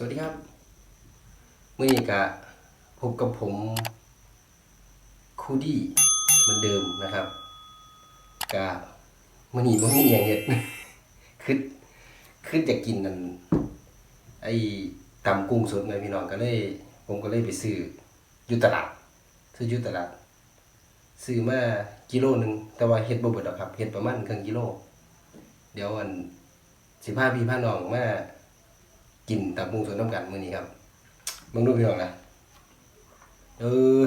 สวัสดีครับมื่อนี้กะพบกับผมคูดี้เหมือนเดิมนะครับกะมื่อนี้มันมีอย่างเห็ดคือคือจะกินนั่นไอ้ตำกุ้งสดไงพี่น้องก็เลย ผมก็เลยไปซื้ออยู่ตลาดซื้ออยู่ตลาดซื้อมากิโลหนึ่งแต่ว่าเฮ็ดบ่เบิดหรอกครับเฮ็ดประมาณครึ่งกิโล เดี๋ยววันสิพาพี่พาน้องมา กินตับมุงสวนน้ำกันมื้อนี้ครับมึงดูพี่น้องนะเออ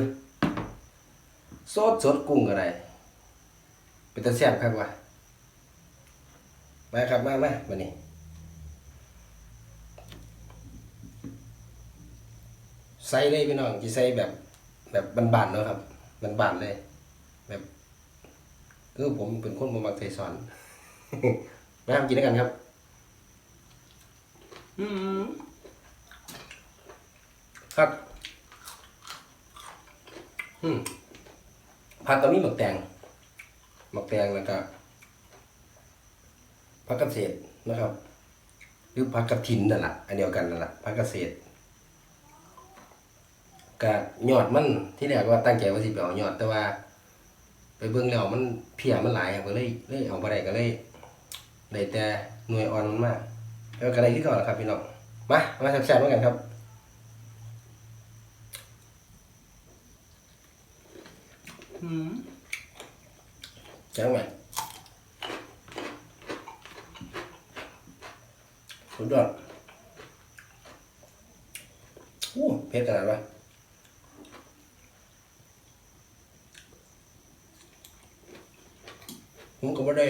สดสดกุ้งก็ได้เป็นตาแซ่บครับวะมาครับมามาวันนี้ใส่เลยพี่น้องจะใส่แบบแบบบานๆเนาะครับบานๆเลย แบบคือผมเป็นคนบ่มักใส่ซอนมาทำกินด้วยกันครับ ครับอืมผักก็มีหมักแตงหมักแตงแล้วก็ผักกระเศษนะครับ หรือผักกระถินนั่นแหละอันเดียวกันนั่นแหละผักกระเศษกับยอดมันที่แรกว่าตั้งใจว่าสิไปเอายอดแต่ว่า ไปเบิ่งแล้วมันเพียมันหลายก็เลยเลยเอาไปได้ก็เลยได้แต่หน่วยอ่อนมันมาก แล้วก็ได้ที่ก่อนนะครับพี่น้อง มา มาแซ่บๆด้วยกันครับอืมจังไหมสุดยอดโอ้เผ็ดขนาดวะผมก็ไม่ได้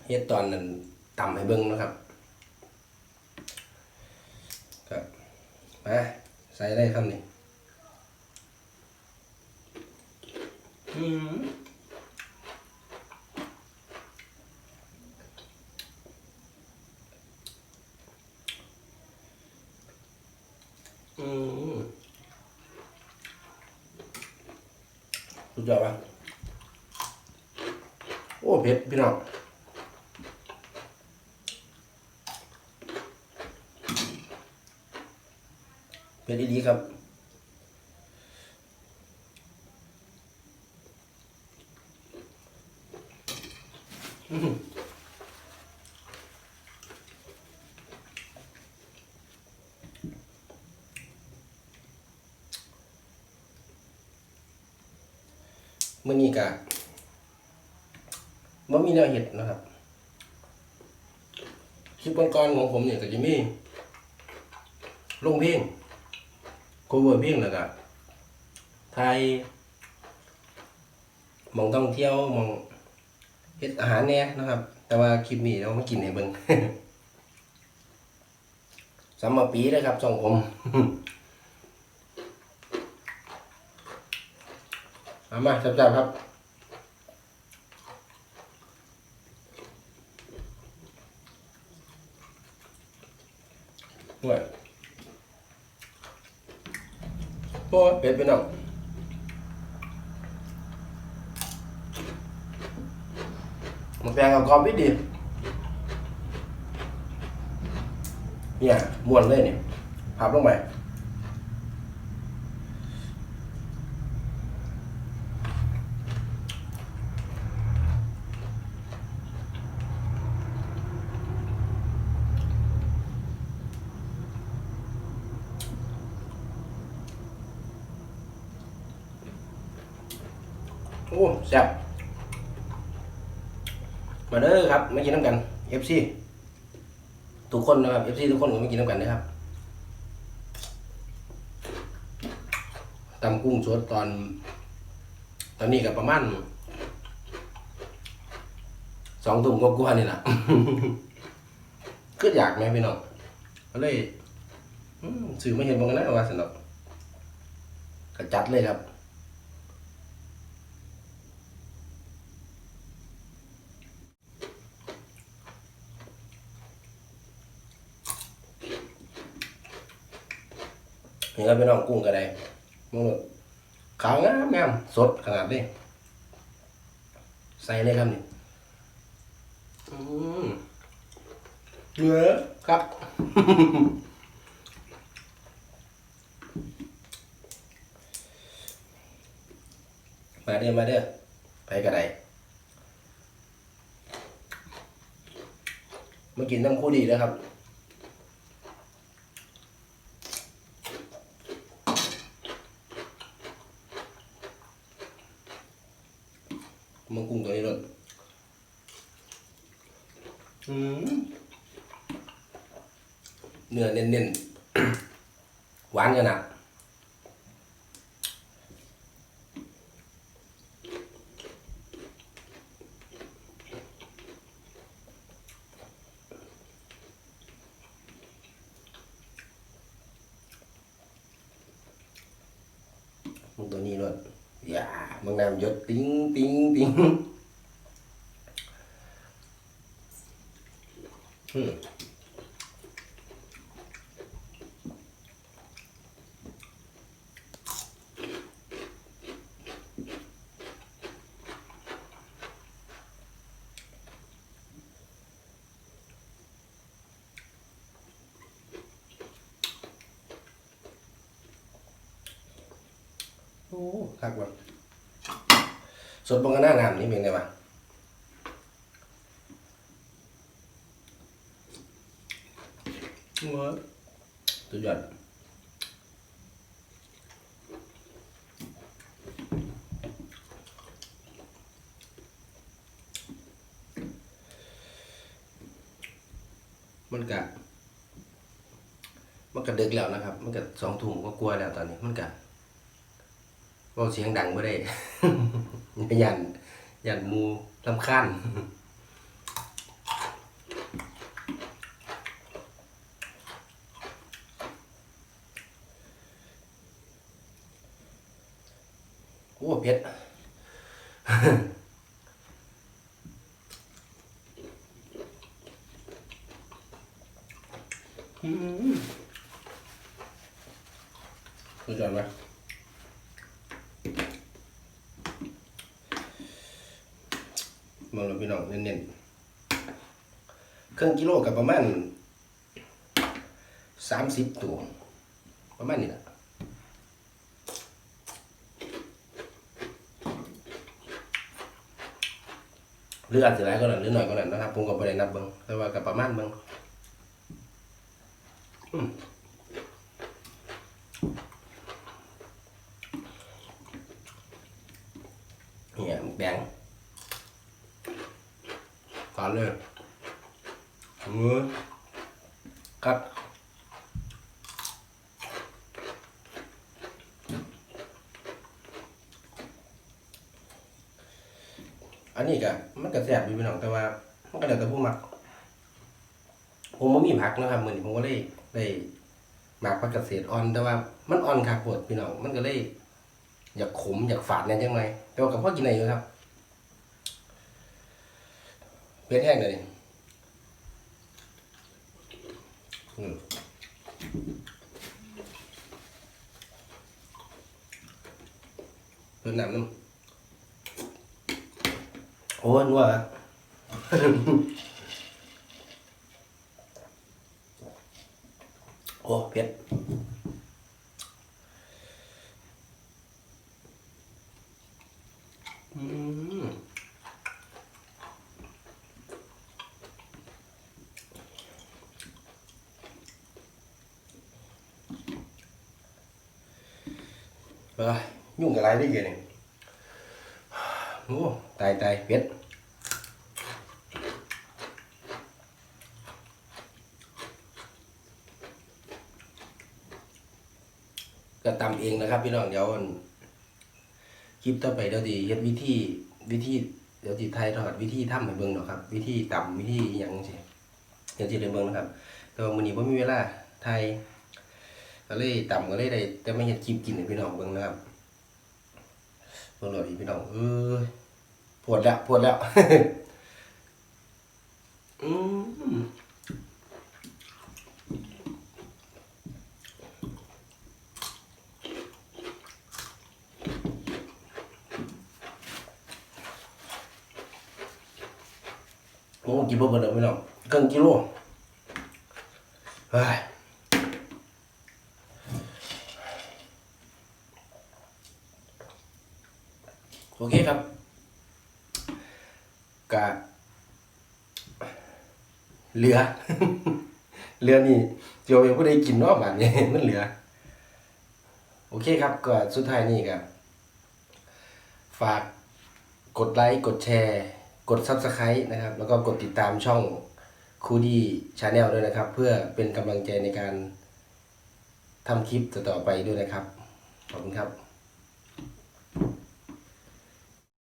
เฮ็ดตอนนั้นต่ำให้เบิ่งนะครับครับมาใส่ได้ครับนี่อืมอืมสุดยอดปะโอ้เผ็ดพี่น้อง เป็นดีๆครับอื้อหือมื่อนี้กะว่ามีแนวเห็ดนะครับคลิปก่อนๆของผมเนี่ยก็จะมีลงเพลง โคเวอร์เพลงแล้วก็ไทยมองท่องเที่ยวมองเฮ็ดอาหารเนี่ยนะครับ แต่ว่าคลิปนี้เราไมากินให้เบิ่งสามาปีเลยครับช่องผมเอามาจับๆครับด้วย โอ้ยเป็ดไปน้องมันแปลงกับกรอบดีดีเนี่ยม้วนเลยเนี่ยพับลงไป โอ้แซ่บมาเด้อครับมากินน้ำกัน FC ทุกคนนะครับ FC ทุกคนก็มากินน้ำกันนะครับตำกุ้งสดตอน ตอนนี้ก็ประมาณสองทุ่มกว่าๆนี่แหละก็อยากไหมพี่น้องก็เลยอืมสื่อไม่เห็นบางนนะว่าสนุกก็จัดเลยครับ นี่ครับพี่น้องกุ้งกระไดมองขาวงามงามสดขนาดนี้ใส่เลยครับนี่เนื้อครับ มาเด้อมาเด้อไปกระไดมากินน้ำคู่ดีแล้วครับ มังกุ้งตัวนี้รสอืมเนื้อเน้นๆ หวานขนาดมึงตัวนี้รสอย่า มึงน้ำหยดติ้งติ้งติ้งอืม โอ้คักว่ะส ดบังกันหน้าน้ำนี่เป็นไงวะว้าสุดยอดมันกะมันกะดึกแล้วนะครับ มันกะสองถุงก็กลัวาแล้วตอนนี้ มันกะ เว่าเสียงดังไม่ได้ ยันยันมูลำคาญโอ้เผ็ดอืมสุดยอดไหม องเราพี่น้องเน้นๆเครื่องกิโลกับประมาณสามสิบตัว ประมาณนี้แหละหรืออาจจะหลายก็หน่อยหรือหน่อยก็หน่อยนะครับผมก็ไม่ได้นับเบิ้งแต่ว่ากับประมาณเบิ้งอืมเนี่ยหมึกแดง ก่อนเลย มือครับอันนี้ก็มันก็แซ่บอยู่พี่น้องแต่ว่ามันก็แล้วแต่ผู้มัก ผมไม่มีผักนะครับเหมือนผมก็เลยได้หมักผักเกษตรอ่อน แต่ว่ามันอ่อนคักปวดพี่น้องมันก็เลย อยากขมอยากฝาดเนี่ยจังไงแต่ว่ากับพ่อกินอะไรอยู่ครับเป็ดแห้งเลยนี่อืม เพิ่นน้ำน้ำโอ้นัวอะโอ้เผ็ดอืม ออยุ่งอะไรได้เยอะนี่โอ้ตายตายเป็ดก็ตำเองนะครับ พี่น้องเดี๋ยวอันคลิปต่อไปเดี๋ยวดีเฮ็ดวิธีวิธีเดี๋ยวจีไทยทอดวิธีทำให้เบิ่งเนาะครับ วิธีตำวิธีหยังสิเดี๋ยวจีได้เบิ่งนะครับแต่ว่ามื้อนี้บ่มีเวลาไทย ก็เลยต่ำก็เลยได้ แต่ไม่เห็นคลิปกินให้พี่น้องเบิ่งนะครับเบิ่งเลยพี่น้องเอ้ยปวดแล้วปวดแล้วอืมโอ้กินบ่เบิดแล้วพี่น้องครึ่งกิโลเฮ้ย โอเคครับกะเหลือ เหลือนี่เจียวเป็นผู้ใดกินนอกบ้านนี้มันเหลือ โอเคครับก็สุดท้ายนี่ครับฝากกดไลค์กดแชร์ กด Subscribe นะครับ แล้วก็กดติดตามช่องคูดี้ชาแนลด้วยนะครับ เพื่อเป็นกำลังใจในการทำคลิปต่อๆไปด้วยนะครับ ขอบคุณครับ